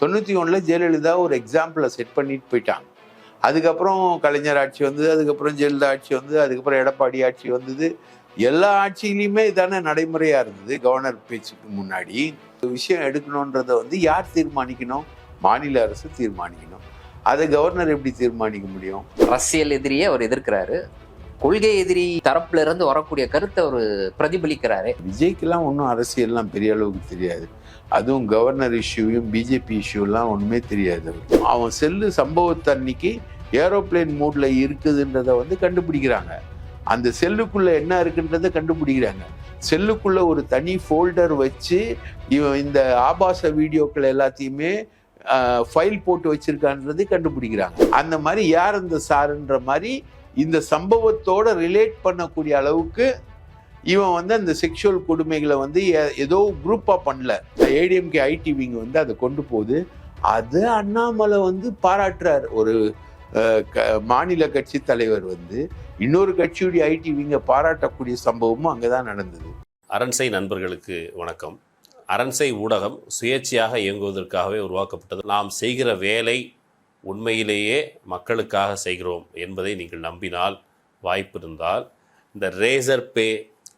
தொண்ணூற்றி ஒன்றில் ஜெயலலிதா ஒரு எக்ஸாம்பிளை செட் பண்ணிட்டு போயிட்டாங்க. அதுக்கப்புறம் கலைஞர் ஆட்சி வந்தது அதுக்கப்புறம் ஜெயலலிதா ஆட்சி வந்தது அதுக்கப்புறம் எடப்பாடி ஆட்சி வந்தது. எல்லா ஆட்சியிலையுமே இதான நடைமுறையாக இருந்தது கவர்னர் பேச்சுக்கு முன்னாடி. விஷயம் எடுக்கணுன்றதை வந்து யார் தீர்மானிக்கணும்? மாநில அரசு தீர்மானிக்கணும். அதை கவர்னர் எப்படி தீர்மானிக்க முடியும்? அரசியல் எதிரியை அவர் எதிர்க்கிறாரு. கொள்கை எதிரி தரப்புல இருந்து வரக்கூடிய கருத்தை அவர் பிரதிபலிக்கிறாரு. விஜய்க்கெல்லாம் ஒன்றும் அரசியல்லாம் பெரிய அளவுக்கு தெரியாது. அதுவும் கவர்னர் இஷ்யூவையும் பிஜேபி இஷ்யூலாம் ஒன்றுமே தெரியாது. அவன் செல்லு சம்பவத்தை அன்னைக்கு ஏரோப்ளேன் மூடில் இருக்குதுன்றத வந்து கண்டுபிடிக்கிறாங்க. அந்த செல்லுக்குள்ளே என்ன இருக்குன்றதை கண்டுபிடிக்கிறாங்க. செல்லுக்குள்ளே ஒரு தனி ஃபோல்டர் வச்சு இவன் இந்த ஆபாச வீடியோக்கள் எல்லாத்தையுமே ஃபைல் போட்டு வச்சிருக்கான்றது கண்டுபிடிக்கிறாங்க. அந்த மாதிரி யார் அந்த சாருன்ற மாதிரி இந்த சம்பவத்தோட ரிலேட் பண்ணக்கூடிய அளவுக்கு இவன் வந்து அந்த செக்ஷுவல் கொடுமைகளை வந்து ஏதோ குரூப்பாக பண்ணல. ஏடிஎம்கே ஐடி விங் வந்து அதை கொண்டு போகுது. அது அண்ணாமலை வந்து பாராட்டுறார். ஒரு க- மாநில கட்சி தலைவர் வந்து இன்னொரு கட்சியுடைய ஐடி விங்கை பாராட்டக்கூடிய சம்பவமும் அங்கே தான் நடந்தது. அரண்சை நண்பர்களுக்கு வணக்கம். அரண்சை ஊடகம் சுயேட்சையாக இயங்குவதற்காகவே உருவாக்கப்பட்டது. நாம் செய்கிற வேலை உண்மையிலேயே மக்களுக்காக செய்கிறோம் என்பதை நீங்கள் நம்பினால் வாய்ப்பு இருந்தால் இந்த ரேசர் பே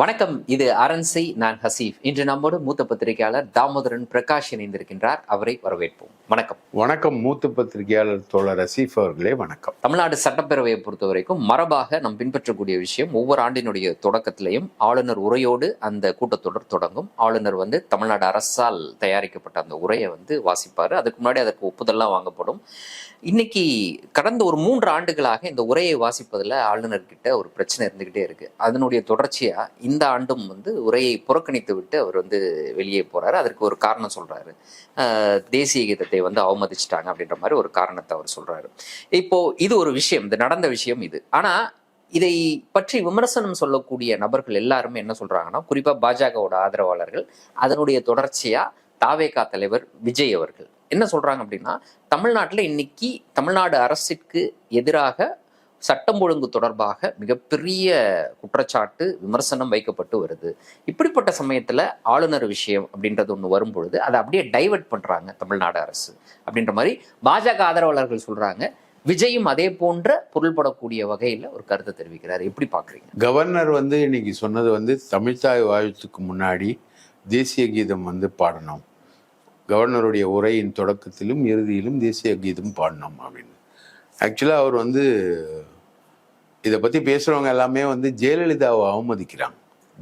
வணக்கம் இது அரண்சை நான் ஹசீஃப். இன்று நம்மோடு மூத்த பத்திரிகையாளர் தாமோதரன் பிரகாஷ் இணைந்திருக்கின்றார். அவரை வரவேற்போம். வணக்கம். வணக்கம் மூத்த பத்திரிகையாளர் தோழர் ரசீஃப் அவர்களே வணக்கம். தமிழ்நாடு சட்டப்பேரவையை பொறுத்த வரைக்கும் மரபாக நாம் பின்பற்றக்கூடிய விஷயம் ஒவ்வொரு ஆண்டினுடைய தொடக்கத்திலையும் ஆளுநர் உரையோடு அந்த கூட்டத்தொடர் தொடங்கும். ஆளுநர் வந்து தமிழ்நாடு அரசால் தயாரிக்கப்பட்ட அந்த உரையை வந்து வாசிப்பார். அதுக்கு முன்னாடி அதற்கு ஒப்புதல்லாம் வாங்கப்படும். இன்னைக்கு கடந்த ஒரு மூன்று ஆண்டுகளாக இந்த உரையை வாசிப்பதில் ஆளுநர்கிட்ட ஒரு பிரச்சனை இருந்துகிட்டே இருக்கு. அதனுடைய தொடர்ச்சியா இந்த ஆண்டும் வந்து உரையை புறக்கணித்து விட்டு அவர் வந்து வெளியே போறாரு. அதற்கு ஒரு காரணம் சொல்றாரு. தேசிய கீதத்தை வந்து அவமதிச்சிட்டாங்க அப்படின்ற மாதிரி ஒரு காரணத்தை அவர் சொல்றாரு. இப்போ இது ஒரு விஷயம் இது நடந்த விஷயம் இது. ஆனா இதை பற்றி விமர்சனம் சொல்லக்கூடிய நபர்கள் எல்லாருமே என்ன சொல்றாங்கன்னா குறிப்பா பாஜகவோட ஆதரவாளர்கள் அதனுடைய தொடர்ச்சியா தாவேகா தலைவர் விஜய் அவர்கள். என்ன சொல்றாங்க அப்படின்னா தமிழ்நாட்டில் இன்னைக்கு தமிழ்நாடு அரசிற்கு எதிராக சட்டம் ஒழுங்கு தொடர்பாக மிகப்பெரிய குற்றச்சாட்டு விமர்சனம் வைக்கப்பட்டு வருது. இப்படிப்பட்ட சமயத்தில் ஆளுநர் விஷயம் அப்படின்றது ஒன்று வரும்பொழுது அதை அப்படியே டைவர்ட் பண்ணுறாங்க தமிழ்நாடு அரசு. அப்படின்ற மாதிரி பாஜக ஆதரவாளர்கள் சொல்கிறாங்க விஜயும் அதே போன்ற பொருள்படக்கூடிய வகையில் ஒரு கருத்தை தெரிவிக்கிறார். எப்படி பார்க்குறீங்க கவர்னர் வந்து இன்னைக்கு சொன்னது வந்து தமிழ்தாய் வாழ்த்துக்கு முன்னாடி தேசிய கீதம் வந்து பாடணும். கவர்னருடைய உரையின் தொடக்கத்திலும் இறுதியிலும் தேசிய கீதம் பாடணும் அப்படின்னு. ஆக்சுவலாக அவர் வந்து இதை பற்றி பேசுகிறவங்க எல்லாமே வந்து ஜெயலலிதாவை அவமதிக்கிறாங்க.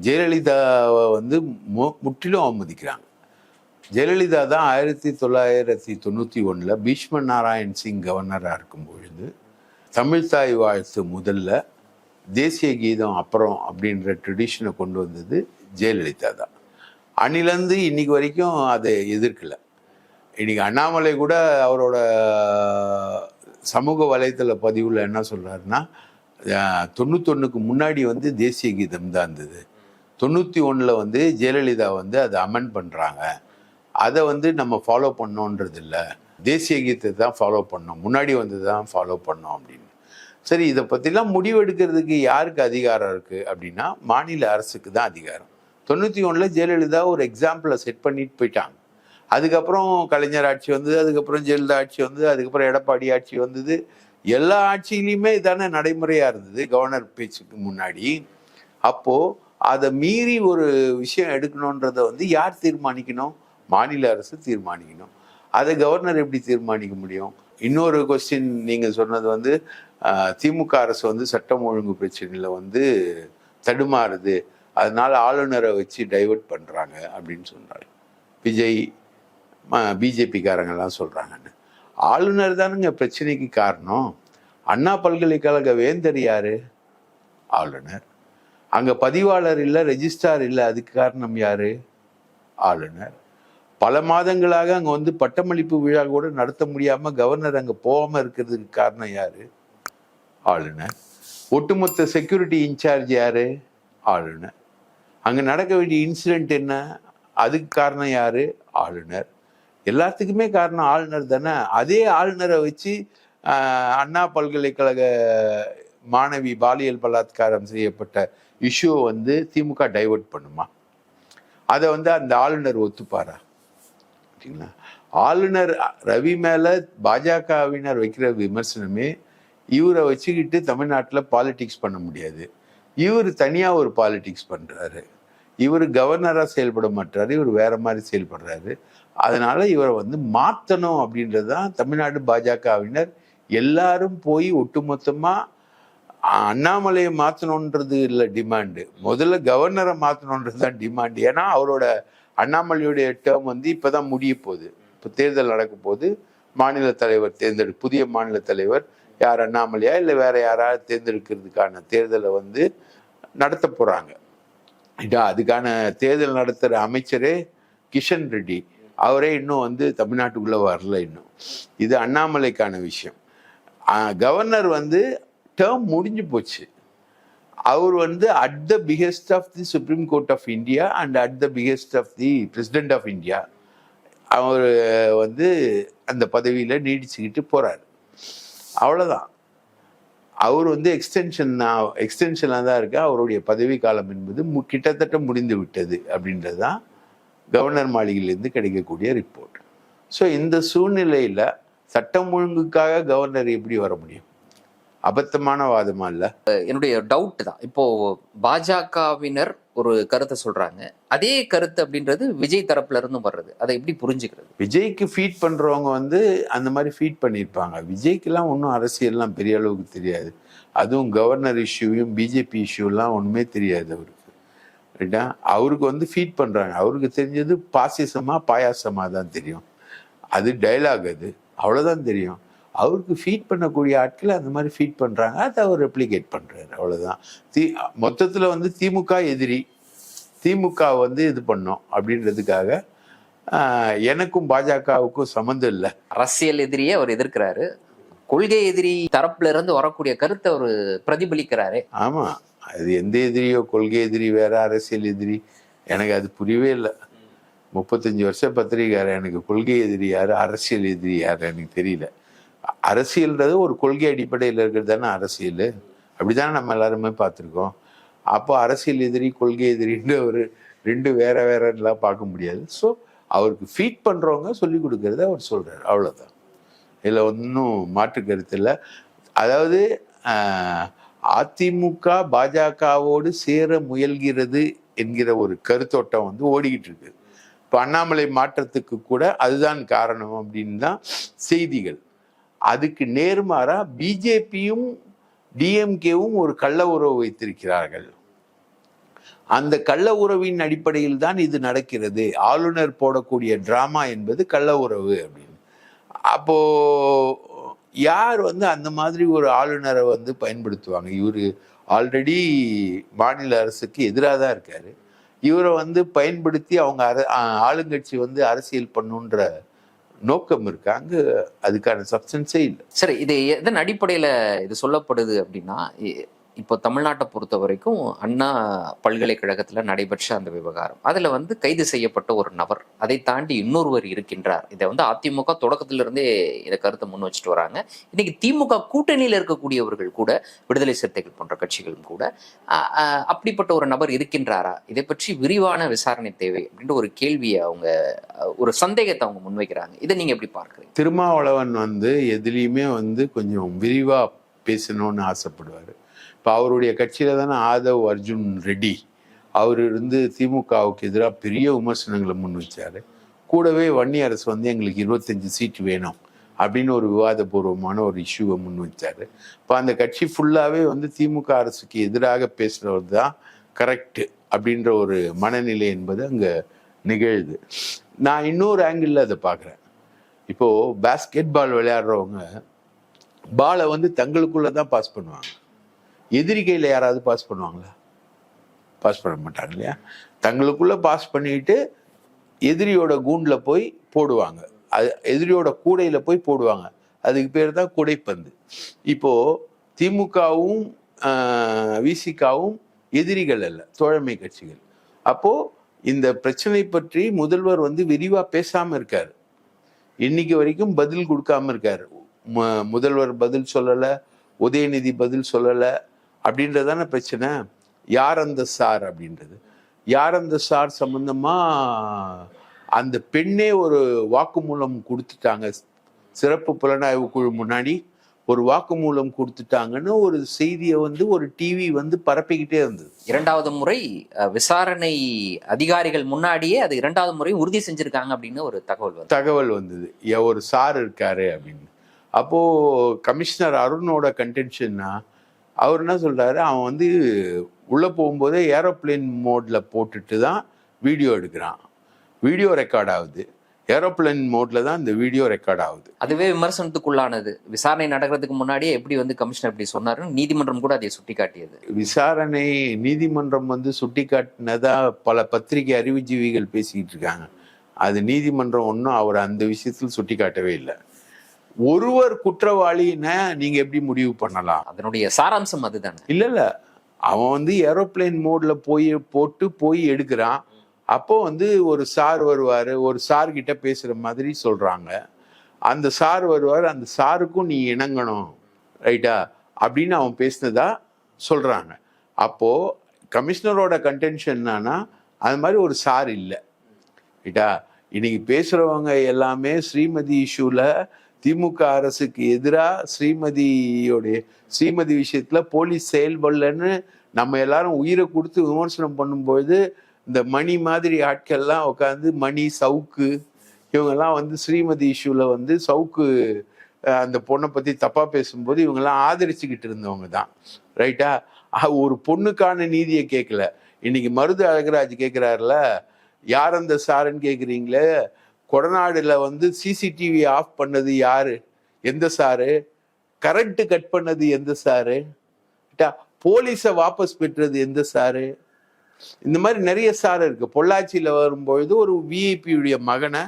ஜெயலலிதாவை வந்து மு- முற்றிலும் அவமதிக்கிறாங்க. ஜெயலலிதா தான் ஆயிரத்தி தொள்ளாயிரத்தி தொண்ணூற்றி ஒன்றில் பீஷ்ம நாராயண் சிங் கவர்னராக இருக்கும் பொழுது தமிழ்தாய் வாழ்த்து முதல்ல தேசிய கீதம் அப்புறம் அப்படின்ற ட்ரெடிஷனை கொண்டு வந்தது ஜெயலலிதா தான். அன்னிலேருந்து இன்னைக்கு வரைக்கும் அதை எதிர்க்கல. இன்னைக்கு அண்ணாமலை கூட அவரோட சமூக வலைத்தள பதிவில் என்ன சொல்கிறாருன்னா தொண்ணூத்தொன்னுக்கு முன்னாடி வந்து தேசிய கீதம் தான் இருந்தது. தொண்ணூற்றி ஒன்றில் வந்து ஜெயலலிதா வந்து அதை அமெண்ட் பண்ணுறாங்க அதை வந்து நம்ம ஃபாலோ பண்ணோன்றது இல்லை தேசிய கீதத்தை தான் ஃபாலோ பண்ணோம். முன்னாடி வந்து தான் ஃபாலோ பண்ணோம் அப்படின்னு. சரி இதை பற்றிலாம் முடிவெடுக்கிறதுக்கு யாருக்கு அதிகாரம் இருக்குது அப்படின்னா மாநில அரசுக்கு தான் அதிகாரம். தொண்ணூற்றி ஒன்றில் ஜெயலலிதா ஒரு எக்ஸாம்பிளை செட் பண்ணிட்டு போயிட்டாங்க. அதுக்கப்புறம் கலைஞர் ஆட்சி வந்தது அதுக்கப்புறம் ஜெயலலிதா ஆட்சி வந்தது அதுக்கப்புறம் எடப்பாடி ஆட்சி வந்தது எல்லா ஆட்சியிலையுமே இதானே நடைமுறையாக இருந்தது கவர்னர் பேச்சுக்கு முன்னாடி. அப்போது அதை மீறி ஒரு விஷயம் எடுக்கணுன்றதை வந்து யார் தீர்மானிக்கணும்? மாநில அரசு தீர்மானிக்கணும். அதை கவர்னர் எப்படி தீர்மானிக்க முடியும்? இன்னொரு கொஸ்டின் நீங்கள் சொன்னது வந்து திமுக அரசு வந்து சட்டம் ஒழுங்கு பிரச்சனையில் வந்து தடுமாறுது. அதனால் ஆளுநரை வச்சு டைவர்ட் பண்ணுறாங்க அப்படின்னு சொன்னார். விஜய் பிஜேபிக்காரங்கெல்லாம் சொல்கிறாங்கன்னு ஆளுநர் தானுங்க பிரச்சனைக்கு காரணம். அண்ணா பல்கலைக்கழக வேந்தர் யாரு? ஆளுநர். அங்கே பதிவாளர் இல்லை ரெஜிஸ்ட்ரார் இல்லை அதுக்கு காரணம் யாரு? ஆளுநர். பல மாதங்களாக அங்கே வந்து பட்டமளிப்பு விழா கூட நடத்த முடியாமல் கவர்னர் அங்கே போகாமல் இருக்கிறதுக்கு காரணம் யாரு? ஆளுநர். ஒட்டுமொத்த செக்யூரிட்டி இன்சார்ஜ் யாரு? ஆளுநர். அங்கே நடக்க வேண்டிய இன்சிடென்ட் என்ன? அதுக்கு காரணம் யாரு? ஆளுநர். எல்லாத்துக்குமே காரணம் ஆளுநர் தானே. அதே ஆளுநரை வச்சு அண்ணா பல்கலைக்கழக மாணவி பாலியல் பலாத்காரம் செய்யப்பட்ட இஷ்யூவை வந்து திமுக டைவர்ட் பண்ணுமா? அதை வந்து அந்த ஆளுநர் ஒத்துப்பாரா? சரிங்களா? ஆளுநர் ரவி மேலே பாஜகவினர் வைக்கிற விமர்சனமே இவரை வச்சுக்கிட்டு தமிழ்நாட்டில் பாலிடிக்ஸ் பண்ண முடியாது. இவர் தனியாக ஒரு பாலிடிக்ஸ் பண்ணுறாரு இவர் கவர்னராக செயல்பட மாட்டார் இவர் வேற மாதிரி செயல்படுறாரு. அதனால இவரை வந்து மாற்றணும் அப்படின்றது தான் தமிழ்நாடு பாஜகவினர் எல்லாரும் போய் ஒட்டுமொத்தமாக அண்ணாமலையை மாற்றணுன்றது இல்லை டிமாண்டு முதல்ல கவர்னரை மாற்றணுன்றது தான் டிமாண்டு ஏன்னா அவரோட அண்ணாமலையுடைய டேர்ம் வந்து இப்போ தான் முடிய போகுது. இப்போ தேர்தல் நடக்க போது மாநில தலைவர் தேர்ந்தெடு புதிய மாநில தலைவர் யார் அண்ணாமலையா இல்லை வேற யாராவது தேர்ந்தெடுக்கிறதுக்கான தேர்தலை வந்து நடத்த போகிறாங்க இதா அதுக்கான தேர்தல் நடத்துகிற அமைச்சரே கிஷன் ரெட்டி. அவரே இன்னும் வந்து தமிழ்நாட்டுக்குள்ளே வரல இன்னும். இது அண்ணாமலைக்கான விஷயம். கவர்னர் வந்து டேர்ம் முடிஞ்சு போச்சு. அவர் வந்து at the biggest of the supreme court of India and at the biggest of the president of India அவர் வந்து அந்த பதவியில் நீடிச்சுக்கிட்டு போகிறார் அவ்வளோதான் அவர் வந்து எக்ஸ்டென்ஷன் எக்ஸ்டென்ஷனாக தான் இருக்கு. அவருடைய பதவி காலம் என்பது மு- கிட்டத்தட்ட முடிந்து விட்டது அப்படின்றது தான் கவர்னர் மாளிகையிலேருந்து கிடைக்கக்கூடிய ரிப்போர்ட் ஸோ இந்த சூழ்நிலையில் சட்டம் ஒழுங்குக்காக கவர்னர் எப்படி வர முடியும்? அபத்தமான வாதமா இல்லை? என்னுடைய டவுட் தான். இப்போ பாஜகவினர் ஒரு கருத்தை சொல்றாங்க. அதே கருத்து அப்படின்றது விஜய் தரப்புல இருந்தும் வர்றது. அதை எப்படி புரிஞ்சுக்கிறது? விஜய்க்கு ஃபீட் பண்றவங்க வந்து அந்த மாதிரி ஃபீட் பண்ணியிருப்பாங்க. விஜய்க்கெல்லாம் ஒன்றும் அரசியல்லாம் பெரிய அளவுக்கு தெரியாது. அதுவும் கவர்னர் இஷ்யூவையும் பிஜேபி இஷ்யூலாம் ஒன்றுமே தெரியாது அவருக்கு. ரைட்டா அவருக்கு வந்து ஃபீட் பண்றாங்க. அவருக்கு தெரிஞ்சது பாசிசமா பாயாசமா தான் தெரியும். அது டைலாக் அது. அவ்வளோதான் தெரியும். அவருக்கு ஃபீட் பண்ணக்கூடிய ஆட்கள் அந்த மாதிரி ஃபீட் பண்றாங்க. அதை அவர் ரெப்ளிகேட் பண்றாரு. அவ்வளவுதான். தி மொத்தத்துல வந்து திமுக எதிரி. திமுக வந்து இது பண்ணோம் அப்படின்றதுக்காக எனக்கும் பாஜகவுக்கும் சம்மந்தம் இல்லை. அரசியல் எதிரியே அவர் எதிர்க்கிறாரு. கொள்கை எதிரி தரப்புல இருந்து வரக்கூடிய கருத்தை அவர் பிரதிபலிக்கிறாரே. ஆமா. அது எந்த எதிரியோ கொள்கை எதிரி வேற அரசியல் எதிரி. எனக்கு அது புரியவே இல்லை. முப்பத்தஞ்சு வருஷம் பத்திரிகையார் எனக்கு கொள்கை எதிரி யாரு அரசியல் எதிரி யாரு எனக்கு தெரியல. அரசியல்ன்றது ஒரு கொள்கை அடிப்படையில் இருக்கிறது தானே அரசியல். அப்படிதானே நம்ம எல்லாருமே பார்த்துருக்கோம். அப்போ அரசியல் எதிரி கொள்கை எதிரின்னு ஒரு ரெண்டு வேற வேறலாம் பார்க்க முடியாது. ஸோ அவருக்கு ஃபீட் பண்ணுறவங்க சொல்லி கொடுக்கறத அவர் சொல்கிறார் அவ்வளோதான் இதில் ஒன்றும் மாற்று கருத்து இல்லை. அதாவது அதிமுக பாஜகவோடு சேர முயல்கிறது என்கிற ஒரு கருத்தோட்டம் வந்து ஓடிக்கிட்டு இருக்கு. இப்போ அண்ணாமலை மாற்றத்துக்கு கூட அதுதான் காரணம் அப்படின்னு தான் செய்திகள். அதுக்கு நேர்மாறாக பிஜேபியும் டிஎம்கேவும் ஒரு கள்ள உறவு வைத்திருக்கிறார்கள். அந்த கள்ள உறவின் அடிப்படையில் தான் இது நடக்கிறது. ஆளுநர் போடக்கூடிய டிராமா என்பது கள்ள உறவு அப்படின்னு. அப்போது யார் வந்து அந்த மாதிரி ஒரு ஆளுநரை வந்து பயன்படுத்துவாங்க? இவர் ஆல்ரெடி மாநில அரசுக்கு எதிராக தான் இருக்கார். இவரை வந்து பயன்படுத்தி அவங்க அர ஆளுங்கட்சி வந்து அரசியல் பண்ணுன்ற நோக்கம் இருக்கு? அங்க அதுக்கான சப்ஸ்டன்ஸே இல்லை. சரி இது எதன் அடிப்படையில் இது சொல்லப்படுது அப்படின்னா இப்போ தமிழ்நாட்டை பொறுத்த வரைக்கும் அண்ணா பல்கலைக்கழகத்தில் நடைபெற்ற அந்த விவகாரம். அதில் வந்து கைது செய்யப்பட்ட ஒரு நபர். அதை தாண்டி இன்னொருவர் இருக்கின்றார். இதை வந்து அதிமுக தொடக்கத்திலிருந்தே இதை கருத்தை முன் வச்சுட்டு வராங்க. இன்னைக்கு திமுக கூட்டணியில் இருக்கக்கூடியவர்கள் கூட விடுதலை சிறுத்தைகள் போன்ற கட்சிகளும் கூட அப்படிப்பட்ட ஒரு நபர் இருக்கின்றாரா? இதை பற்றி விரிவான விசாரணை தேவை அப்படின்ற ஒரு கேள்வியை அவங்க ஒரு சந்தேகத்தை அவங்க முன்வைக்கிறாங்க. இதை நீங்கள் எப்படி பார்க்குறீங்க? திருமாவளவன் வந்து எதுலேயுமே வந்து கொஞ்சம் விரிவாக பேசணும்னு ஆசைப்படுவார். இப்போ அவருடைய கட்சியில் தானே ஆதவ் அர்ஜுன் ரெட்டி. அவர் இருந்து திமுகவுக்கு எதிராக பெரிய விமர்சனங்களை முன் வச்சார். கூடவே வன்னி அரசு வந்து எங்களுக்கு இருபத்தஞ்சு சீட் வேணும் அப்படின்னு ஒரு விவாதபூர்வமான ஒரு இஷ்யூவை முன் வச்சார். இப்போ அந்த கட்சி ஃபுல்லாகவே வந்து திமுக அரசுக்கு எதிராக பேசுகிறவர் தான் கரெக்டு அப்படின்ற ஒரு மனநிலை என்பது அங்கே நிகழுது. நான் இன்னொரு ஆங்கிளில் அதை பார்க்குறேன். இப்போது பேஸ்கெட் பால் விளையாடுறவங்க பாலை வந்து தங்களுக்குள்ளே தான் பாஸ் பண்ணுவாங்க. எதிரி கையில் யாராவது பாஸ் பண்ணுவாங்களா? பாஸ் பண்ண மாட்டாங்க இல்லையா? தங்களுக்குள்ளே பாஸ் பண்ணிட்டு எதிரியோட கூண்டில் போய் போடுவாங்க. அது எதிரியோட கூடையில் போய் போடுவாங்க. அதுக்கு பேர் தான் கூடைப்பந்து. இப்போது திமுகவும் விசிகாவும் எதிரிகள் அல்ல தோழமை கட்சிகள். அப்போது இந்த பிரச்சனை பற்றி முதல்வர் வந்து விரிவாக பேசாமல் இருக்கார். இன்னைக்கு வரைக்கும் பதில் கொடுக்காம இருக்கார். முதல்வர் பதில் சொல்லலை உதயநிதி பதில் சொல்லலை அப்படின்றதான பிரச்சனை? யார் அந்த சார் அப்படின்றது? யார் அந்த சார் சம்பந்தமா அந்த பெண்ணே ஒரு வாக்குமூலம் கொடுத்துட்டாங்க? சிறப்பு புலனாய்வு குழு முன்னாடி ஒரு வாக்குமூலம் கொடுத்துட்டாங்கன்னு ஒரு செய்தியை வந்து ஒரு டிவி வந்து பரப்பிக்கிட்டே இருந்தது. இரண்டாவது முறை விசாரணை அதிகாரிகள் முன்னாடியே அது இரண்டாவது முறை உறுதி செஞ்சிருக்காங்க அப்படின்னு ஒரு தகவல் தகவல் வந்தது. ஒரு சார் இருக்காரு அப்படின்னு. அப்போ கமிஷனர் அருணோட கன்டென்ஷன்னா அவர் என்ன சொல்றாரு? அவன் வந்து உள்ள போகும்போதே ஏரோப்ளேன் மோட்ல போட்டுட்டு தான் வீடியோ எடுக்கிறான். வீடியோ ரெக்கார்ட் ஆகுது. ஏரோப்ளேன் மோட்ல தான் இந்த வீடியோ ரெக்கார்ட் ஆகுது. அதுவே விமர்சனத்துக்குள்ளானது. விசாரணை நடக்கிறதுக்கு முன்னாடியே எப்படி வந்து கமிஷனர் இப்படி சொன்னாருன்னு நீதிமன்றம் கூட அதை சுட்டிக்காட்டியது. விசாரணை நீதிமன்றம் வந்து சுட்டிக்காட்டினதா பல பத்திரிகை அறிவுஜீவிகள் பேசிக்கிட்டு இருக்காங்க. அது நீதிமன்றம் ஒன்றும் அவர் அந்த விஷயத்தில் சுட்டிக்காட்டவே இல்லை. ஒருவர் குற்றவாளின்னா நீங்க எப்படி முடிவு பண்ணலாம்? அதனுடைய சாராம்சம் அதுதானே. இல்ல இல்ல. அவன் வந்து ஏரோப்ளேன் மோட்ல போய் போட்டு போய் எடுக்கிறான். அப்போ வந்து ஒரு சார் வருவாரு ஒரு சார் கிட்ட பேசுற மாதிரி சொல்றாங்க. அந்த சார் வருவார் அந்த சாருக்கும் நீ இணங்கணும் ரைட்டா? அப்படின்னு அவன் பேசினதா சொல்றாங்க. அப்போ கமிஷனரோட கன்டென்ஷன் என்னன்னா அது மாதிரி ஒரு சார் இல்லை. ரைட்டா? இன்னைக்கு பேசுறவங்க எல்லாமே ஸ்ரீமதி இஷ்யூல திமுக அரசுக்கு எதிராக ஸ்ரீமதியோடைய ஸ்ரீமதி விஷயத்துல போலீஸ் செயல்படலன்னு நம்ம எல்லாரும் உயிரை கொடுத்து விமர்சனம் பண்ணும்பொழுது இந்த மணி மாதிரி ஆட்கள்லாம் உட்காந்து மணி சவுக்கு இவங்கெல்லாம் வந்து ஸ்ரீமதி இஷ்யூவில் வந்து சவுக்கு அந்த பொண்ணை பற்றி தப்பாக பேசும்போது இவங்கெல்லாம் ஆதரிச்சுக்கிட்டு இருந்தவங்க தான். ரைட்டா ஒரு பொண்ணுக்கான நீதியை கேட்கல. இன்னைக்கு மருது அழகராஜ் கேட்குறாருல யார் அந்த சாருன்னு கேட்குறீங்களே கொடநாடுல வந்து சிசிடிவி ஆஃப் பண்ணது யாரு? எந்த சாரு கரண்ட் கட் பண்ணது எந்த சாரு போலீஸை வாபஸ் பெற்றது எந்த சாரு இந்த மாதிரி நிறைய சார் இருக்கு. பொள்ளாச்சியில வரும்பொழுது ஒரு விஐபியுடைய மகனை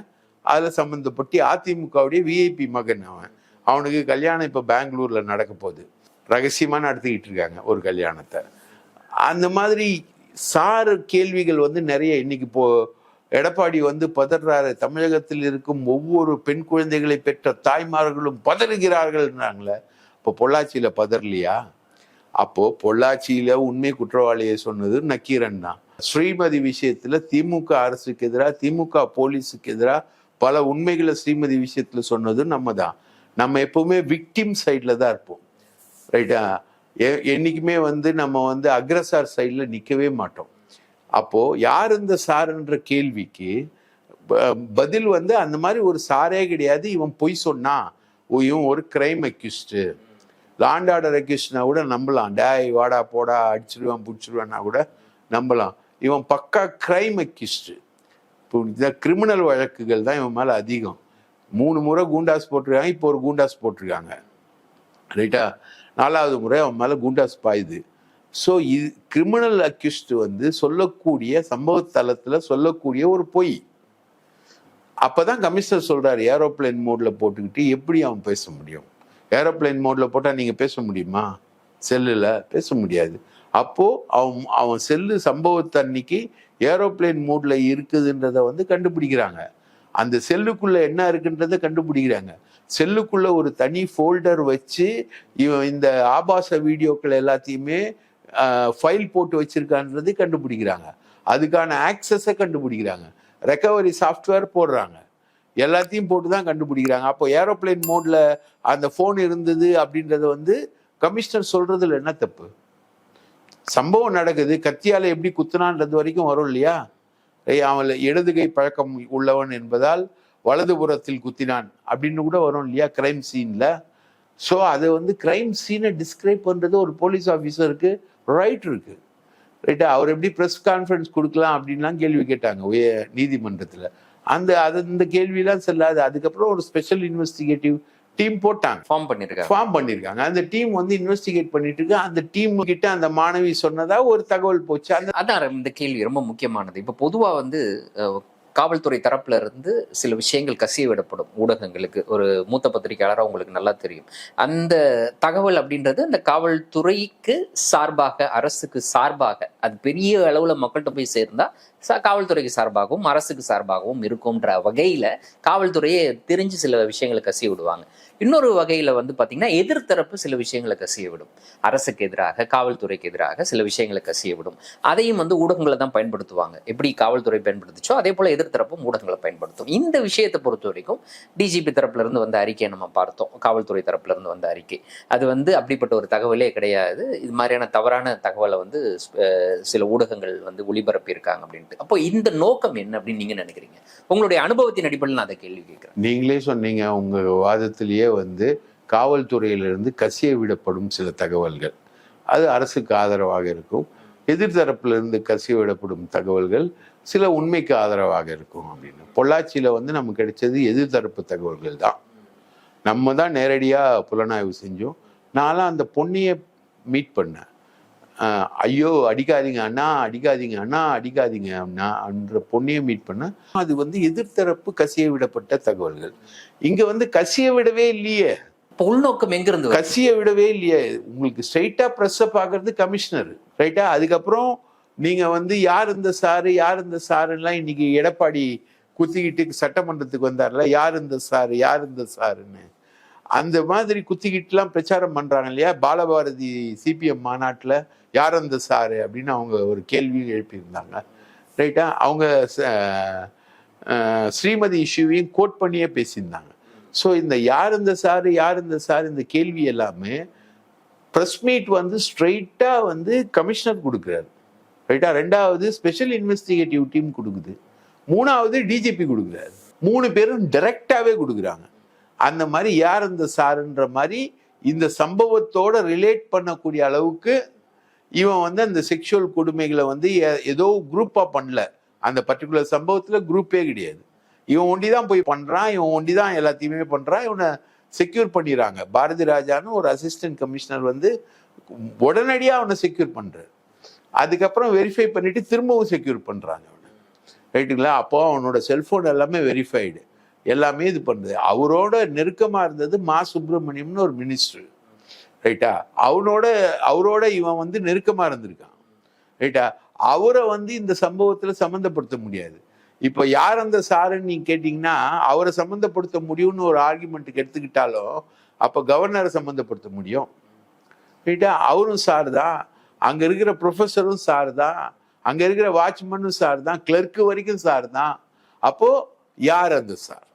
அதில் சம்மந்தப்பட்டு அதிமுகவுடைய விஐபி மகன் அவன். அவனுக்கு கல்யாணம் இப்போ பெங்களூர்ல நடக்க போகுது. ரகசியமா நடத்திக்கிட்டு இருக்காங்க ஒரு கல்யாணத்தை. அந்த மாதிரி சார் கேள்விகள் வந்து நிறைய இன்னைக்கு இப்போ எடப்பாடி வந்து பதறாரு. தமிழகத்தில் இருக்கும் ஒவ்வொரு பெண் குழந்தைகளை பெற்ற தாய்மார்களும் பதறுகிறார்கள்ன்றாங்களே இப்போ பொள்ளாச்சியில் பதறலையா? அப்போ பொள்ளாச்சியில உண்மை குற்றவாளியை சொன்னது நக்கீரன் தான். ஸ்ரீமதி விஷயத்துல திமுக அரசுக்கு எதிராக திமுக போலீஸுக்கு எதிராக பல உண்மைகளை ஸ்ரீமதி விஷயத்துல சொன்னது நம்ம தான். நம்ம எப்பவுமே விக்டிம் சைட்ல தான் இருப்போம். ரைட்டா என்னைக்குமே வந்து நம்ம வந்து அக்ரசார் சைட்ல நிற்கவே மாட்டோம். அப்போ யார் இந்த சாருன்ற கேள்விக்கு ப- பதில் வந்து அந்த மாதிரி ஒரு சாரே கிடையாது இவன் பொய் சொன்னா இவன் ஒரு crime accused law and order அக்யூஸ்ட்னா கூட நம்பலாம். டேய் வாடா போடா அடிச்சிருவான் பிடிச்சிருவான்னா கூட நம்பலாம். இவன் பக்கா கிரைம் அக்யூஸ்டு இப்போ இந்த கிரிமினல் வழக்குகள் தான் இவன் மேலே அதிகம். மூணு முறை கூண்டாஸ் போட்டிருக்காங்க இப்போ ஒரு கூண்டாஸ் போட்டிருக்காங்க. ரைட்டா நாலாவது முறை அவன் மேலே கூண்டாஸ் பாயுது. ஸோ இது கிரிமினல் அக்யூஸ்ட் வந்து சொல்லக்கூடிய சம்பவ தளத்தில் சொல்லக்கூடிய ஒரு பொய். அப்போதான் கமிஷனர் சொல்றாரு ஏரோப்ளேன் மோட்ல போட்டுக்கிட்டு எப்படி அவன் பேச முடியும்? ஏரோப்ளேன் மோட்ல போட்டால் நீங்கள் பேச முடியுமா? செல்லில் பேச முடியாது. அப்போது அவன் அவன் செல்லு சம்பவத்தன்னைக்கு ஏரோப்ளேன் மோட்ல இருக்குதுன்றத வந்து கண்டுபிடிக்கிறாங்க. அந்த செல்லுக்குள்ளே என்ன இருக்குன்றத கண்டுபிடிக்கிறாங்க. செல்லுக்குள்ளே ஒரு தனி ஃபோல்டர் வச்சு இவன் இந்த ஆபாச வீடியோக்கள் எல்லாத்தையுமே ஃபைல் போட்டு வச்சுருக்கான்றது கண்டுபிடிக்கிறாங்க. அதுக்கான ஆக்சஸை கண்டுபிடிக்கிறாங்க. ரெக்கவரி சாஃப்ட்வேர் போடுறாங்க. எல்லாத்தையும் போட்டு தான் கண்டுபிடிக்கிறாங்க. அப்போ ஏரோப்ளேன் மோடில் அந்த ஃபோன் இருந்தது அப்படின்றத வந்து கமிஷனர் சொல்கிறதுல என்ன தப்பு? சம்பவம் நடக்குது. கத்தியால் எப்படி குத்துனான்றது வரைக்கும் வரும் இல்லையா? அவன் இடது கை பழக்கம் உள்ளவன் என்பதால் வலதுபுறத்தில் குத்தினான் அப்படின்னு கூட வரும் இல்லையா கிரைம் சீனில் ஸோ அதை வந்து கிரைம் சீனை டிஸ்கிரைப் பண்ணுறது ஒரு போலீஸ் ஆஃபீஸருக்கு ரைட் இருக்கு. ரைட்டா அவர் எப்படி ப்ரெஸ் கான்ஃபரன்ஸ் கொடுக்கலாம் அப்படின்லாம் கேள்வி கேட்டாங்க உய- நீதிமன்றத்துல. அந்த அது இந்த கேள்வியெல்லாம் செல்லாது. அதுக்கப்புறம் ஒரு ஸ்பெஷல் இன்வெஸ்டிகேட்டிவ் டீம் போட்டாங்க. ஃபார்ம் பண்ணிருக்காங்க. ஃபார்ம் பண்ணிருக்காங்க. அந்த டீம் வந்து இன்வெஸ்டிகேட் பண்ணிட்டு இருக்கு. அந்த டீம் கிட்ட அந்த மாணவி சொன்னதா ஒரு தகவல் போச்சு. அந்த அதான் இந்த கேள்வி ரொம்ப முக்கியமானது. இப்ப பொதுவா வந்து காவல்துறை தரப்புல இருந்து சில விஷயங்கள் கசிய விடப்படும் ஊடகங்களுக்கு. ஒரு மூத்த பத்திரிகையாளராக உங்களுக்கு நல்லா தெரியும். அந்த தகவல் அப்படின்றது அந்த காவல்துறைக்கு சார்பாக அரசுக்கு சார்பாக அது பெரிய அளவுல மக்கள்கிட்ட போய் சேர்ந்தா காவல்துறைக்கு சார்பாகவும் அரசுக்கு சார்பாகவும் இருக்கும்ன்ற வகையில காவல்துறையை தெரிஞ்சு சில விஷயங்களை கசிய விடுவாங்க இன்னொரு வகையில் வந்து பார்த்தீங்கன்னா எதிர்த்தரப்பு சில விஷயங்களை கசிய விடும் அரசுக்கு எதிராக காவல்துறைக்கு எதிராக சில விஷயங்களை கசிய விடும் அதையும் வந்து ஊடகங்களை தான் பயன்படுத்துவாங்க. எப்படி காவல்துறை பயன்படுத்துச்சோ அதே போல் எதிர்த்தரப்பும் ஊடகங்களை பயன்படுத்தும். இந்த விஷயத்தை பொறுத்த வரைக்கும் டிஜிபி தரப்புலேருந்து வந்த அறிக்கையை நம்ம பார்த்தோம். காவல்துறை தரப்புலேருந்து வந்த அறிக்கை. அது வந்து அப்படிப்பட்ட ஒரு தகவலே கிடையாது. இது மாதிரியான தவறான தகவலை வந்து சில ஊடகங்கள் வந்து ஒளிபரப்பியிருக்காங்க அப்படின்ட்டு. அப்போ இந்த நோக்கம் என்ன அப்படின்னு நீங்கள் நினைக்கிறீங்க? உங்களுடைய அனுபவத்தின் அடிப்படையில் நான் அதை கேள்வி கேட்குறேன். நீங்களே சொன்னீங்க உங்கள் வாதத்திலேயே வந்து காவல்துறையிலிருந்து கசிய விடப்படும் சில தகவல்கள். அது அரசுக்கு ஆதரவாக இருக்கும். எதிர்த்தரப்பிலிருந்து கசிய விடப்படும் தகவல்கள் சில உண்மைக்கு ஆதரவாக இருக்கும் அப்படின்னு. பொள்ளாச்சியில் வந்து நமக்கு கிடைச்சது எதிர்த்தரப்பு தகவல்கள் தான். நம்ம தான் நேரடியாக புலனாய்வு செஞ்சோம். நான்லாம் அந்த பொண்ணையை மீட் பண்ணேன். ஐயோ அடிக்காதீங்க அண்ணா அடிக்காதீங்க அண்ணா அடிக்காதீங்க அண்ணா என்ற பொண்ணையை மீட் பண்ணேன் அது வந்து எதிர்த்தரப்பு கசிய விடப்பட்ட தகவல்கள். இங்க வந்து கசிய விடவே இல்லையே. உள்நோக்கம் எங்கிருந்து? கசிய விடவே இல்லையே. உங்களுக்கு ஸ்ட்ரைட்டா ப்ரெஸ்ஸை பார்க்கறது கமிஷனர் ரைட்டா அதுக்கப்புறம் நீங்க வந்து யார் இந்த சாரு யார் இந்த சாருலாம் இன்னைக்கு எடப்பாடி குத்திக்கிட்டு சட்டமன்றத்துக்கு வந்தார்ல? யார் இந்த சாரு யார் இந்த சாருன்னு அந்த மாதிரி குத்திக்கிட்டுலாம் பிரச்சாரம் பண்ணுறாங்க இல்லையா? பாலபாரதி சிபிஎம் மாநாட்டில் யார் அந்த சாரு அப்படின்னு அவங்க ஒரு கேள்வியும் எழுப்பியிருந்தாங்க. ரைட்டா அவங்க ச- ஸ்ரீமதி இஷ்யூவையும் கோட் பண்ணியே பேசியிருந்தாங்க. ஸோ இந்த யார் இந்த சாரு யார் இந்த சார் இந்த கேள்வி எல்லாமே ப்ரெஸ் மீட் வந்து ஸ்ட்ரெயிட்டாக வந்து கமிஷனர் கொடுக்குறாரு. ரைட்டா ரெண்டாவது ஸ்பெஷல் இன்வெஸ்டிகேட்டிவ் டீம் கொடுக்குது. மூணாவது டிஜிபி கொடுக்குறாரு. மூணு பேரும் டைரெக்டாகவே கொடுக்குறாங்க. அந்த மாதிரி யார் இந்த சாருன்ற மாதிரி இந்த சம்பவத்தோட ரிலேட் பண்ணக்கூடிய அளவுக்கு இவன் வந்து அந்த செக்ஷுவல் கொடுமைகளை வந்து ஏதோ குரூப்பாக பண்ணல. அந்த பர்டிகுலர் சம்பவத்தில் குரூப்பே கிடையாது. இவன் ஒண்டி தான் போய் பண்ணுறான் இவன் ஒண்டி தான் எல்லாத்தையுமே பண்ணுறான் இவனை செக்யூர் பண்ணிடுறாங்க. பாரதி ராஜான்னு ஒரு அசிஸ்டன்ட் கமிஷனர் வந்து உடனடியாக அவனை செக்யூர் பண்ணுறாரு அதுக்கப்புறம் வெரிஃபை பண்ணிவிட்டு திரும்பவும் செக்யூர் பண்ணுறாங்க அவனை. ரைட்டுங்களா அப்போ அவனோட செல்ஃபோன் எல்லாமே வெரிஃபைடு எல்லாமே இது பண்ணுது. அவரோட நெருக்கமாக இருந்தது மா சுப்பிரமணியம்னு ஒரு மினிஸ்டர் ரைட்டா அவனோட அவரோட இவன் வந்து நெருக்கமாக இருந்திருக்கான். ரைட்டா அவரை வந்து இந்த சம்பவத்தில் சம்மந்தப்படுத்த முடியாது. இப்போ யார் அந்த சாருன்னு நீங்கள் கேட்டிங்கன்னா அவரை சம்மந்தப்படுத்த முடியும்னு ஒரு ஆர்குமெண்ட்டுக்கு எடுத்துக்கிட்டாலும் அப்போ கவர்னரை சம்மந்தப்படுத்த முடியும். ரைட்டா அவரும் சார் தான் அங்கே இருக்கிற ப்ரொஃபஸரும் சார் தான் அங்கே இருக்கிற வாட்ச்மேனும் சார் தான் கிளர்க்கு வரைக்கும் சார் தான் அப்போது யார் அந்த சார்?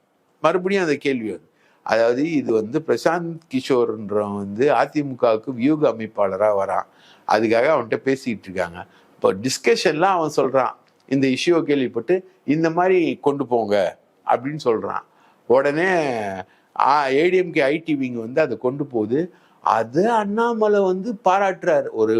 மறுபடியும் அந்த கேள்வி வந்து அதாவது இது வந்து பிரசாந்த் கிஷோர்ன்றவன் வந்து அதிமுகவுக்கு வியூக அமைப்பாளராக வரான். அதுக்காக அவன்கிட்ட பேசிக்கிட்டு இருக்காங்க. இப்போ டிஸ்கஷன்லாம் அவன் சொல்கிறான் இந்த இஷ்யூவை கேள்விப்பட்டு இந்த மாதிரி கொண்டு போங்க அப்படின்னு சொல்கிறான் உடனே ஏடிஎம்கே ஐடி விங் வந்து அதை கொண்டு போகுது. அது அண்ணாமலை வந்து பாராட்டுறார். ஒரு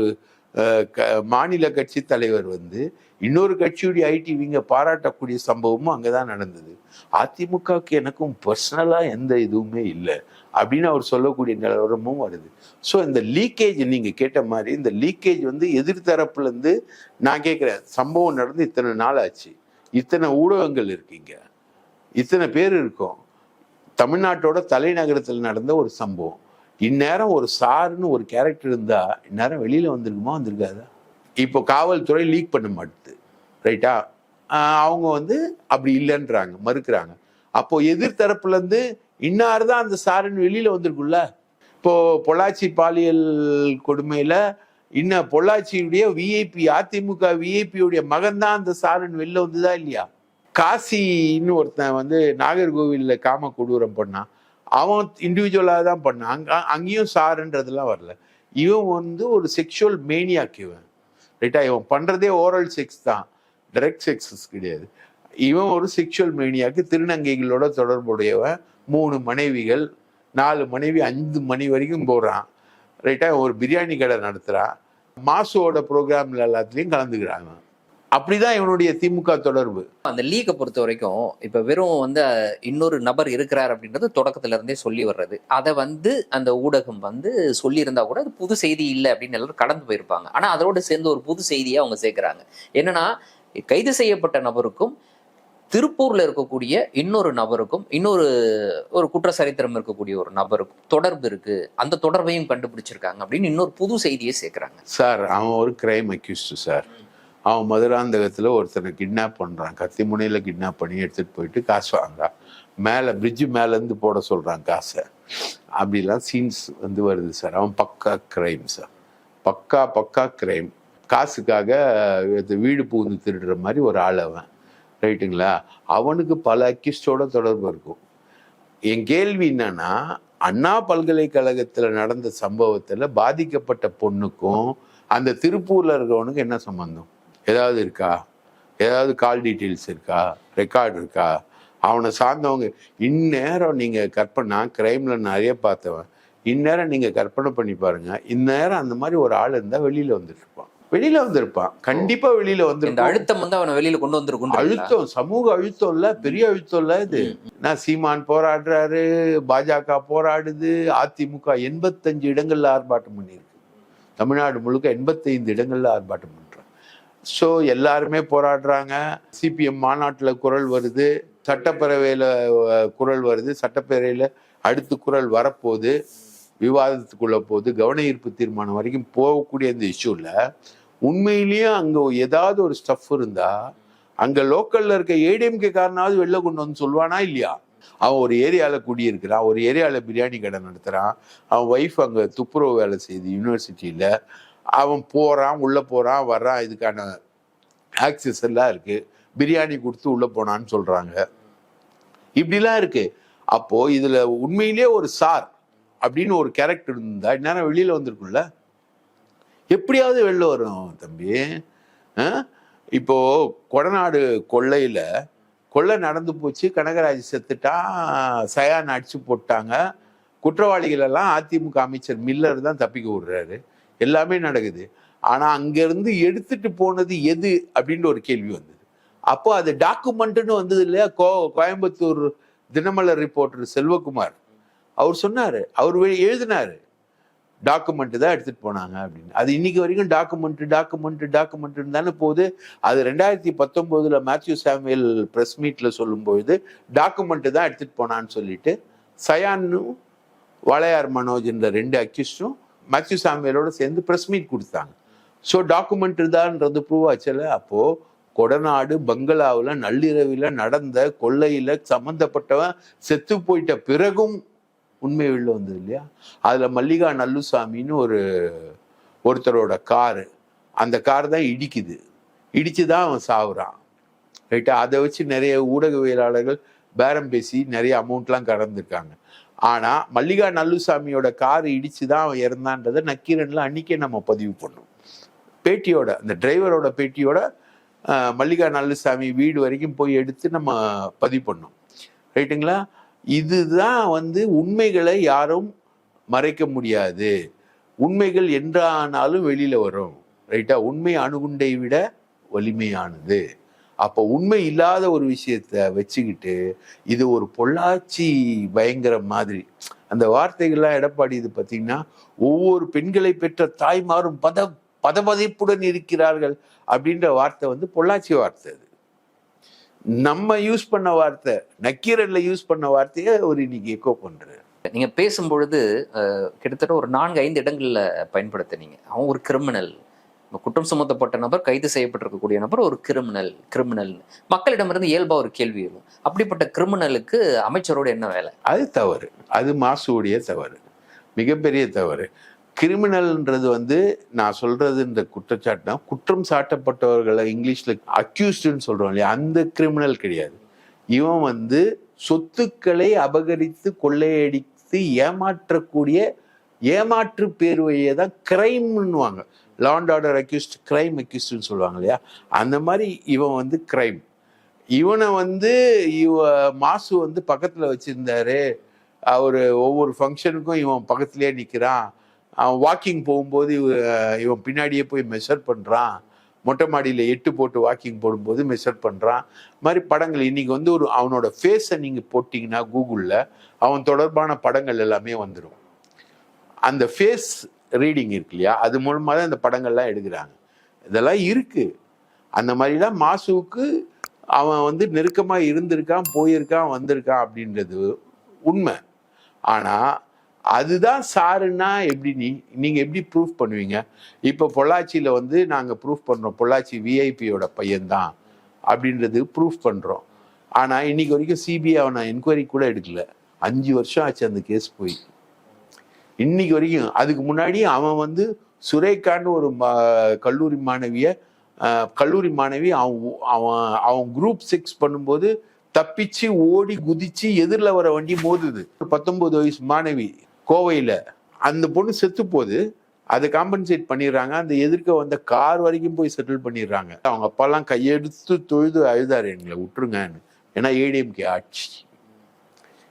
மாநில கட்சி தலைவர் வந்து இன்னொரு கட்சியுடைய ஐடி விங்க பாராட்டக்கூடிய சம்பவமும் அங்கே தான் நடந்தது. அதிமுகவுக்கு எனக்கும் பர்சனலாக எந்த இதுவுமே இல்லை அப்படின்னு அவர் சொல்லக்கூடிய நிலவரமும் வருது. ஸோ இந்த லீக்கேஜ் நீங்கள் கேட்ட மாதிரி இந்த லீக்கேஜ் வந்து எதிர்த்தரப்புலேருந்து நான் கேட்குறேன் சம்பவம் நடந்து இத்தனை நாள் ஆச்சு. இத்தனை ஊடகங்கள் இருக்கீங்க. இத்தனை பேர் இருக்கோம். தமிழ்நாட்டோட தலைநகரத்தில் நடந்த ஒரு சம்பவம். இந்நேரம் ஒரு சாருன்னு ஒரு கேரக்டர் இருந்தால் இந்நேரம் வெளியில் வந்திருக்குமா வந்திருக்காதா? இப்போ காவல்துறை லீக் பண்ண மாட்டுது ரைட்டா அவங்க வந்து அப்படி இல்லைன்றாங்க மறுக்கிறாங்க. அப்போ எதிர்த்தரப்புலேருந்து இன்னார் தான் அந்த சாருன்னு வெளியில் வந்திருக்குல்ல இப்போ பொள்ளாச்சி பாலியல் கொடுமையில் இன்னும் பொள்ளாச்சியுடைய விஐபி அதிமுக விஐபியுடைய மகன் தான் அந்த சாருன்னு வெளில வந்ததா இல்லையா? காசின்னு ஒருத்தன் வந்து நாகர்கோவிலில் காம கொடூரம் பண்ணான். அவன் இண்டிவிஜுவலாக தான் பண்ணான். அங்கே அங்கேயும் சாருன்றதுலாம் வரல. இவன் வந்து ஒரு செக்ஷுவல் மேனியாக் இவன். ரைட்டா இவன் பண்ணுறதே ஓரல் செக்ஸ் தான். டைரக்ட் செக்ஸஸ் கிடையாது. இவன் ஒரு செக்ஷுவல் மேனியாக்கு திருநங்கைகளோட தொடர்புடையவன். மூணு மனைவிகள் நாலு மனைவி அஞ்சு மணி வரைக்கும் போகிறான் ரைட்டா ஒரு பிரியாணி கடை நடத்துகிறான் மாசுவோட ப்ரோக்ராம் எல்லாத்துலேயும் கலந்துக்கிறாங்க. அப்படிதான் இவனுடைய திமுக தொடர்பு. அந்த லீக்கை பொறுத்த வரைக்கும் இப்ப வெறும் வந்து இன்னொரு நபர் இருக்கிறார் அப்படின்றது தொடக்கத்துல இருந்தே சொல்லி வர்றது. அதை வந்து அந்த ஊடகம் வந்து சொல்லியிருந்தா கூட அது புது செய்தி இல்லை அப்படின்னு எல்லாரும் கடந்து போயிருப்பாங்க. ஆனா அதோட சேர்ந்து ஒரு புது செய்தியை அவங்க சேர்க்கிறாங்க. என்னன்னா கைது செய்யப்பட்ட நபருக்கும் திருப்பூர்ல இருக்கக்கூடிய இன்னொரு நபருக்கும் இன்னொரு ஒரு குற்ற சரித்திரம் இருக்கக்கூடிய ஒரு நபருக்கும் தொடர்பு இருக்கு. அந்த தொடர்பையும் கண்டுபிடிச்சிருக்காங்க அப்படின்னு இன்னொரு புது செய்தியை சேர்க்கிறாங்க. சார் அவன் ஒரு கிரைம் அக்யூஸ்டு சார். அவன் மதுராந்தகத்தில் ஒருத்தனை கிட்னாப் பண்ணுறான் கத்தி முனையில் கிட்னாப் பண்ணி எடுத்துகிட்டு போயிட்டு காசு வாங்குறான். மேலே பிரிட்ஜு மேலேருந்து போட சொல்கிறான் காசை. அப்படிலாம் சீன்ஸ் வந்து வருது சார் அவன் பக்கா கிரைம் சார் பக்கா பக்கா கிரைம் காசுக்காக இது வீடு பூந்து திருடுற மாதிரி ஒரு ஆள் அவன். ரைட்டுங்களா அவனுக்கு பல அக்யூஸ்டோட தொடர்பு இருக்கும். என் கேள்வி என்னன்னா அண்ணா பல்கலைக்கழகத்தில் நடந்த சம்பவத்தில் பாதிக்கப்பட்ட பொண்ணுக்கும் அந்த திருப்பூரில் இருக்கிறவனுக்கு என்ன சம்பந்தம்? ஏதாவது இருக்கா? ஏதாவது கால் டீட்டெயில்ஸ் இருக்கா? ரெக்கார்டு இருக்கா? அவனை சார்ந்தவங்க இந்நேரம் நீங்க கற்பனை கிரைம்ல நிறைய பார்த்தவன். இந்நேரம் நீங்க கற்பனை பண்ணி பாருங்க. இந்நேரம் அந்த மாதிரி ஒரு ஆள் இருந்தா வெளியில வந்துட்டு இருப்பான் வெளியில வந்திருப்பான். கண்டிப்பா வெளியில வந்திருப்பான் அழுத்தம் வந்து அவனை வெளியில கொண்டு வந்திருக்கும் அழுத்தம் சமூக அழுத்தம் இல்ல பெரிய அழுத்தம் இல்ல இது. நான் சீமான் போராடுறாரு பாஜக போராடுது அதிமுக எண்பத்தஞ்சு இடங்கள்ல ஆர்ப்பாட்டம் பண்ணியிருக்கு. தமிழ்நாடு முழுக்க எண்பத்தைந்து இடங்கள்ல ஆர்ப்பாட்டம் பண்றாங்க ஸோ எல்லாருமே போராடுறாங்க. சிபிஎம் மாநாட்டில் குரல் வருது. சட்டப்பேரவையில் குரல் வருது. சட்டப்பேரவையில் அடுத்து குரல் வரப்போகுது. விவாதத்துக்குள்ள போகுது. கவன ஈர்ப்பு தீர்மானம் வரைக்கும் போகக்கூடிய இந்த இஷ்யூவில் உண்மையிலேயே அங்கே ஏதாவது ஒரு ஸ்டஃப் இருந்தால் அங்கே லோக்கலில் இருக்க ஏடிஎம்கே காரனாவது வெளில கொண்டு வந்து சொல்லுவானா இல்லையா? அவன் ஒரு ஏரியாவில் குடியிருக்கிறான். ஒரு ஏரியாவில் பிரியாணி கடை நடத்துகிறான் அவன் ஒய்ஃப் அங்கே துப்புரவு வேலை செய்யுது யூனிவர்சிட்டியில் அவன் போகிறான் உள்ளே போகிறான் வர்றான் இதுக்கான ஆக்சஸ் எல்லாம் இருக்குது பிரியாணி கொடுத்து உள்ளே போனான்னு சொல்கிறாங்க இப்படிலாம் இருக்குது அப்போது இதில் உண்மையிலேயே ஒரு சார் அப்படின்னு ஒரு கேரக்டர் இருந்தா இந்நேரம் வெளியில் வந்திருக்கும்ல. எப்படியாவது வெளில வரும் தம்பி. இப்போது இப்போ கொடநாடு கொள்ளையில் கொள்ளை நடந்து போச்சு கனகராஜ் செத்துட்டான் சயான் அடிச்சு போட்டாங்க. குற்றவாளிகளெல்லாம் அதிமுக அமைச்சர் மில்லர் தான் தப்பிக்க விடுறாரு. எல்லாமே நடக்குது. ஆனால் அங்கேருந்து எடுத்துட்டு போனது எது அப்படின்னு ஒரு கேள்வி வந்தது. அப்போ அது டாக்குமெண்ட்டுன்னு வந்தது இல்லையா? கோ கோயம்புத்தூர் தினமலர் ரிப்போர்ட்டர் செல்வகுமார். அவர் சொன்னார் அவர் எழுதினார் எழுதினாரு தான் எடுத்துட்டு போனாங்க அப்படின்னு. அது இன்னைக்கு வரைக்கும் டாக்குமெண்ட் டாக்குமெண்ட் டாக்குமெண்ட் தானே போகுது அது ரெண்டாயிரத்தி பத்தொம்போதில் மேத்யூ சாமுவேல் பிரஸ் மீட்டில் சொல்லும்பொழுது டாக்குமெண்ட்டு தான் எடுத்துகிட்டு போனான்னு சொல்லிட்டு சயானும் வாளையார் மனோஜ் இந்த ரெண்டு அக்யூஸ்டும் மேத்யூ சாமியலோட சேர்ந்து பிரஸ் மீட் கொடுத்தாங்க. ஸோ டாக்குமெண்ட் தான்ன்றது ப்ரூவ் ஆச்சுல. அப்போது கொடநாடு பங்களாவில் நள்ளிரவில் நடந்த கொள்ளையில் சம்மந்தப்பட்டவன் செத்து போயிட்ட பிறகும் உண்மை வெளில வந்தது இல்லையா? அதில் மல்லிகா நல்லுசாமின்னு ஒரு ஒருத்தரோட காரு. அந்த கார் தான் இடிக்குது. இடித்து தான் அவன் சாவுறான். ரைட்டா அதை வச்சு நிறைய ஊடகவியலாளர்கள் பேரம் பேசி நிறைய அமௌண்ட்லாம் கடந்திருக்காங்க. ஆனால் மல்லிகா நல்லுசாமியோட கார் இடிச்சு தான் அவன் இறந்தான்றதை நக்கீரனில் அன்றைக்கே நம்ம பதிவு பண்ணோம். பேட்டியோட அந்த டிரைவரோட பேட்டியோட மல்லிகா நல்லுசாமி வீடு வரைக்கும் போய் எடுத்து நம்ம பதிவு பண்ணோம். ரைட்டுங்களா? இதுதான் வந்து உண்மைகளை யாரும் மறைக்க முடியாது. உண்மைகள் என்றானாலும் வெளியில் வரும். ரைட்டா? உண்மை அணுகுண்டை விட வலிமையானது. அப்போ உண்மை இல்லாத ஒரு விஷயத்த வச்சுக்கிட்டு இது ஒரு பொள்ளாச்சி பயங்கர மாதிரி. அந்த வார்த்தைகள்லாம் எடப்பாடி இது பார்த்தீங்கன்னா ஒவ்வொரு பெண்களை பெற்ற தாய்மாரும் பத பதபதைப்புடன் இருக்கிறார்கள் அப்படின்ற வார்த்தை வந்து பொள்ளாச்சி வார்த்தை அது. நம்ம யூஸ் பண்ண வார்த்தை நக்கீரன்ல யூஸ் பண்ண வார்த்தையை ஒரு இன்னைக்கு எக்கோ பண்றாரு. நீங்க பேசும்பொழுது கிட்டத்தட்ட ஒரு நான்கு ஐந்து இடங்கள்ல பயன்படுத்தினீங்க. அவன் ஒரு கிரிமினல் குற்றம் சுமத்தப்பட்ட நபர் கைது செய்யப்பட்டிருக்கக்கூடிய நபர் ஒரு கிரிமினல் கிரிமினல் மக்களிடமிருந்து இயல்பாக ஒரு கேள்வி வரும் அப்படிப்பட்ட கிரிமினலுக்கு அமைச்சரோட என்ன வேலை? அது தவறு. அது மாசுடைய தவறு. மிகப்பெரிய தவறு. கிரிமினல்ன்றது வந்து நான் சொல்றது இந்த குற்றச்சாட்டுனா குற்றம் சாட்டப்பட்டவர்களை இங்கிலீஷில் அக்யூஸ்டுன்னு சொல்கிறோம் இல்லையா? அந்த கிரிமினல் கிடையாது. இவன் வந்து சொத்துக்களை அபகரித்து கொள்ளையடித்து ஏமாற்றக்கூடிய ஏமாற்று பேர்வையை தான் கிரைம்னுவாங்க law and order accused crime அக்யூஸ்டுன்னு சொல்லுவாங்க இல்லையா? அந்த மாதிரி இவன் வந்து கிரைம் இவனை வந்து இவ மாசு வந்து பக்கத்தில் வச்சிருந்தாரு. அவர் ஒவ்வொரு ஃபங்க்ஷனுக்கும் இவன் பக்கத்துலேயே நிற்கிறான் அவன் வாக்கிங் போகும்போது இவ- இவன் பின்னாடியே போய் மெஷர் பண்ணுறான் மொட்டை மாடியில் எட்டு போட்டு வாக்கிங் போடும்போது மெஷர் பண்ணுறான் மாதிரி படங்கள் இன்னைக்கு வந்து ஒரு அவனோட ஃபேஸை நீங்கள் போட்டிங்கன்னா கூகுளில் அவன் தொடர்பான படங்கள் எல்லாமே வந்துடும் அந்த ஃபேஸ் ரீடிங் இருக்கு இல்லையா? அது மூலமாக தான் இந்த படங்கள்லாம் எடுக்கிறாங்க. இதெல்லாம் இருக்குது அந்த மாதிரிலாம் மாசுவுக்கு அவன் வந்து நெருக்கமாக இருந்திருக்கான் போயிருக்கான் வந்திருக்கான் அப்படின்றது உண்மை. ஆனால் அதுதான் சாருன்னா எப்படி நீ நீங்கள் எப்படி ப்ரூஃப் பண்ணுவீங்க? இப்போ பொள்ளாச்சியில் வந்து நாங்கள் ப்ரூஃப் பண்ணுறோம் பொள்ளாச்சி விஐபியோட பையன்தான் அப்படின்றது ப்ரூஃப் பண்ணுறோம் ஆனால் இன்னைக்கு வரைக்கும் சிபிஐ அவனை என்கொயரி கூட எடுக்கல. அஞ்சு வருஷம் ஆச்சு அந்த கேஸ் போய். இன்னைக்கு வரைக்கும் அதுக்கு முன்னாடி அவன் வந்து சுரேகான்னு ஒரு கல்லூரி மாணவிய கல்லூரி மாணவி அவன் அவன் அவன் குரூப் சிக்ஸ் பண்ணும்போது தப்பிச்சு ஓடி குதிச்சு எதிரில் வர வண்டி மோதுது. பத்தொன்பது வயசு மாணவி கோவையில். அந்த பொண்ணு செத்து போகுது அதை காம்பன்சேட் பண்ணிடுறாங்க. அந்த எதிர்க்க வந்த கார் வரைக்கும் போய் செட்டில் பண்ணிடுறாங்க. அவங்க அப்பாலாம் கையெடுத்து தொழுது அழுதாரு. எங்களை விட்டுருங்கன்னு. ஏன்னா ஏடிஎம்கே ஆட்சி.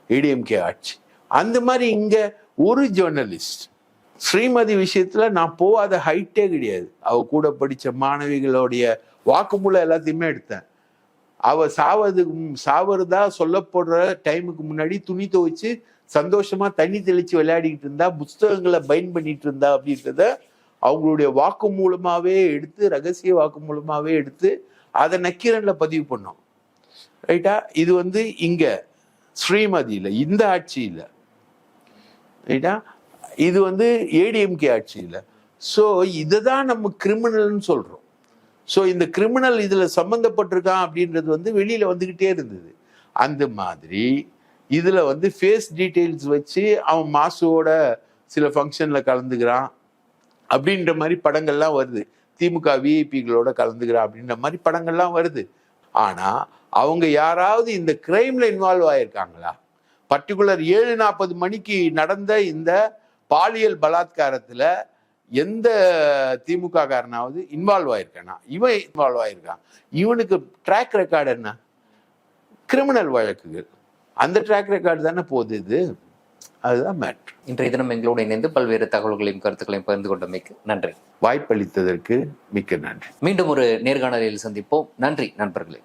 ஏடிஎம்கே ஆட்சி. அந்த மாதிரி இங்கே ஒரு ஜேர்னலிஸ்ட் ஸ்ரீமதி விஷயத்துல நான் போகாத ஹைட்டே கிடையாது. அவ கூட படிச்ச மாணவிகளுடைய வாக்குமூலம் எல்லாத்தையுமே எடுத்தேன். அவ சாவதுக்கு சாவறதா சொல்லப்படுற டைமுக்கு முன்னாடி துணி துவைச்சு சந்தோஷமா தண்ணி தெளிச்சு விளையாடிக்கிட்டு இருந்தா புஸ்தகங்களை பைன் பண்ணிட்டு இருந்தா அப்படின்றத அவங்களுடைய வாக்கு மூலமாவே எடுத்து ரகசிய வாக்கு மூலமாவே எடுத்து அதை நக்கீரன்ல பதிவு பண்ணோம். ரைட்டா இது வந்து இங்க ஸ்ரீமதியில இந்த ஆட்சியில ரைட்டா இது வந்து ஏடிஎம்கே ஆட்சியில். ஸோ இதை தான் நம்ம கிரிமினல்னு சொல்கிறோம் ஸோ இந்த கிரிமினல் இதில் சம்மந்தப்பட்டிருக்கான் அப்படின்றது வந்து வெளியில் வந்துக்கிட்டே இருந்தது. அந்த மாதிரி இதில் வந்து ஃபேஸ் டீட்டெயில்ஸ் வச்சு அவன் மாசுவோட சில ஃபங்க்ஷனில் கலந்துக்கிறான் அப்படின்ற மாதிரி படங்கள்லாம் வருது. திமுக விஐபிகளோட கலந்துக்கிறான் அப்படின்ற மாதிரி படங்கள்லாம் வருது. ஆனால் அவங்க யாராவது இந்த கிரைமில் இன்வால்வ் ஆயிருக்காங்களா? பர்டிகுலர் ஏழு நாற்பது மணிக்கு நடந்த இந்த பாலியல் பலாத்காரத்துல எந்த திமுக காரனாவது இன்வால்வ் ஆயிருக்கானா? இவன் இன்வால்வ் ஆயிருக்கான். இவனுக்கு ட்ராக் ரெக்கார்டு என்ன? கிரிமினல் வழக்குகள். அந்த ட்ராக் ரெக்கார்டு தானே போகுது இது? அதுதான் மேட்ரு இன்றைய தினம் எங்களோடு இணைந்து பல்வேறு தகவல்களையும் கருத்துக்களையும் பகிர்ந்து கொண்டமைக்கு நன்றி. வாய்ப்பளித்ததற்கு மிக்க நன்றி. மீண்டும் ஒரு நேர்காணலில் சந்திப்போம். நன்றி நண்பர்களே.